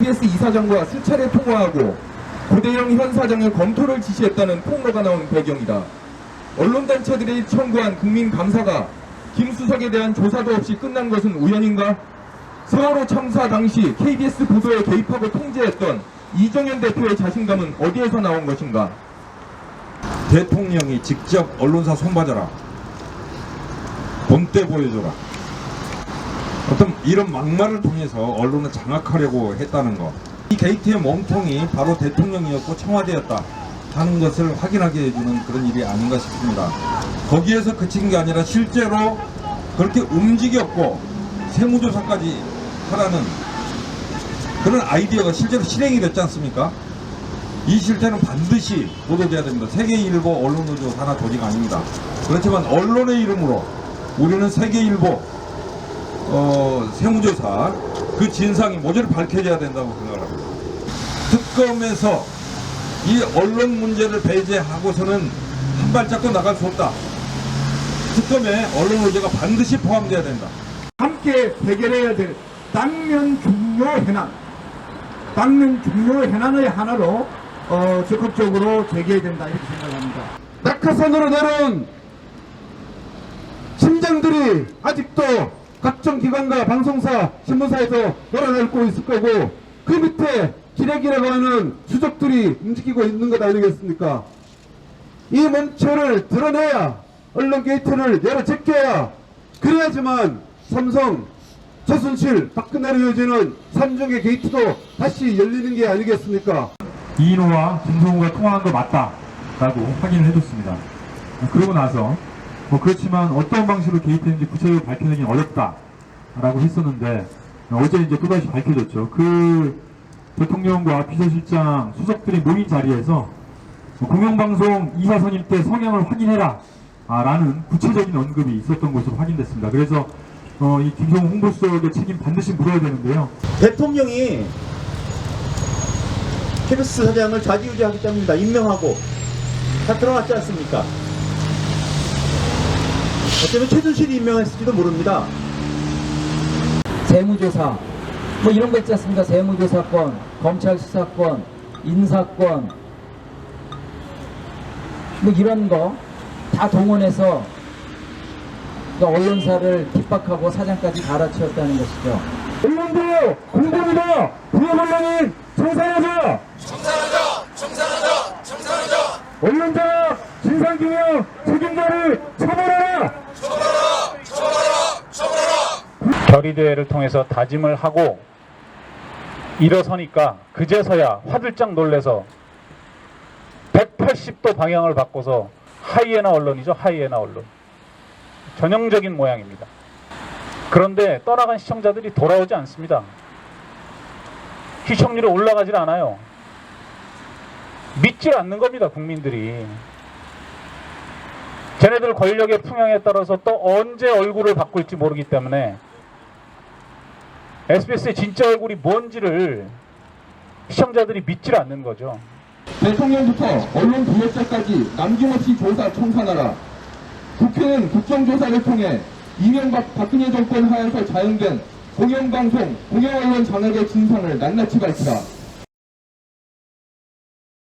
KBS 이사장과 수차례 통화하고 고대영 현 사장의 검토를 지시했다는 폭로가 나온 배경이다. 언론단체들이 청구한 국민감사가 김 수석에 대한 조사도 없이 끝난 것은 우연인가? 세월호 참사 당시 KBS 보도에 개입하고 통제했던 이정현 대표의 자신감은 어디에서 나온 것인가? 대통령이 직접 언론사 손봐줘라. 본때 보여줘라. 어떤 이런 막말을 통해서 언론을 장악하려고 했다는 것. 이 게이트의 몸통이 바로 대통령이었고 청와대였다 하는 것을 확인하게 해주는 그런 일이 아닌가 싶습니다. 거기에서 그친 게 아니라 실제로 그렇게 움직였고 세무조사까지 하라는 그런 아이디어가 실제로 실행이 됐지 않습니까? 이 실태는 반드시 보도돼야 됩니다. 세계일보 언론노조 산하 조직 아닙니다. 그렇지만 언론의 이름으로 우리는 세계일보 어, 세무조사 그 진상이 모조리 밝혀져야 된다고 생각을 합니다. 특검에서 이 언론 문제를 배제하고서는 한 발짝도 나갈 수 없다. 특검에 언론 노조가 반드시 포함돼야 된다. 함께 해결해야 될 당면 중요 현안, 당면 중요 현안의 하나로 어, 적극적으로 제기해야 된다 이렇게 생각합니다. 낙하산으로 내려온 심장들이 아직도 각종 기관과 방송사, 신문사에서 놀아내고 있을 거고 그 밑에 기레기라고 하는 수족들이 움직이고 있는 것 아니겠습니까? 이 문체를 드러내야 언론 게이트를 열어 제껴야 그래야지만 삼성, 최순실, 박근혜를 이어지는 삼중의 게이트도 다시 열리는 게 아니겠습니까? 이인호와 김성호가 통화한 거 맞다라고 확인을 해줬습니다. 그러고 나서 뭐 그렇지만 어떤 방식으로 개입했는지 구체적으로 밝혀내긴 어렵다라고 했었는데 어제 이제 또다시 밝혀졌죠. 그 대통령과 비서실장 수석들이 모인 자리에서 공영방송 이사 선임 때 성향을 확인해라 아, 라는 구체적인 언급이 있었던 것으로 확인됐습니다. 그래서 어, 이 김성호 홍보수석의 책임 반드시 물어야 되는데요. 대통령이 KBS 사장을 좌지우지하기 때문입니다. 임명하고 다 들어갔지 않습니까? 어쩌면 최순실이 임명했을지도 모릅니다. 세무조사 뭐 이런 거 있지 않습니까? 세무조사권, 검찰 수사권, 인사권 뭐 이런 거 다 동원해서 그러니까 언론사를 핍박하고 사장까지 갈아치웠다는 것이죠. 언론도 공범이다! 부역 언론인 청산하자! 언론자 진상규명 책임자를 처벌하라! 결의대회를 통해서 다짐을 하고 일어서니까 그제서야 화들짝 놀래서 180도 방향을 바꿔서 하이에나 언론이죠 하이에나 언론. 전형적인 모양입니다. 그런데 떠나간 시청자들이 돌아오지 않습니다. 시청률이 올라가질 않아요. 믿질 않는 겁니다 국민들이. 쟤네들 권력의 풍향에 따라서 또 언제 얼굴을 바꿀지 모르기 때문에 SBS의 진짜 얼굴이 뭔지를 시청자들이 믿질 않는 거죠. 대통령부터 언론 부역자까지 남김없이 조사 청산하라. 국회는 국정조사를 통해 이명박 박근혜 정권 하에서 자행된 공영방송, 공영언론 장악의 진상을 낱낱이 밝히라.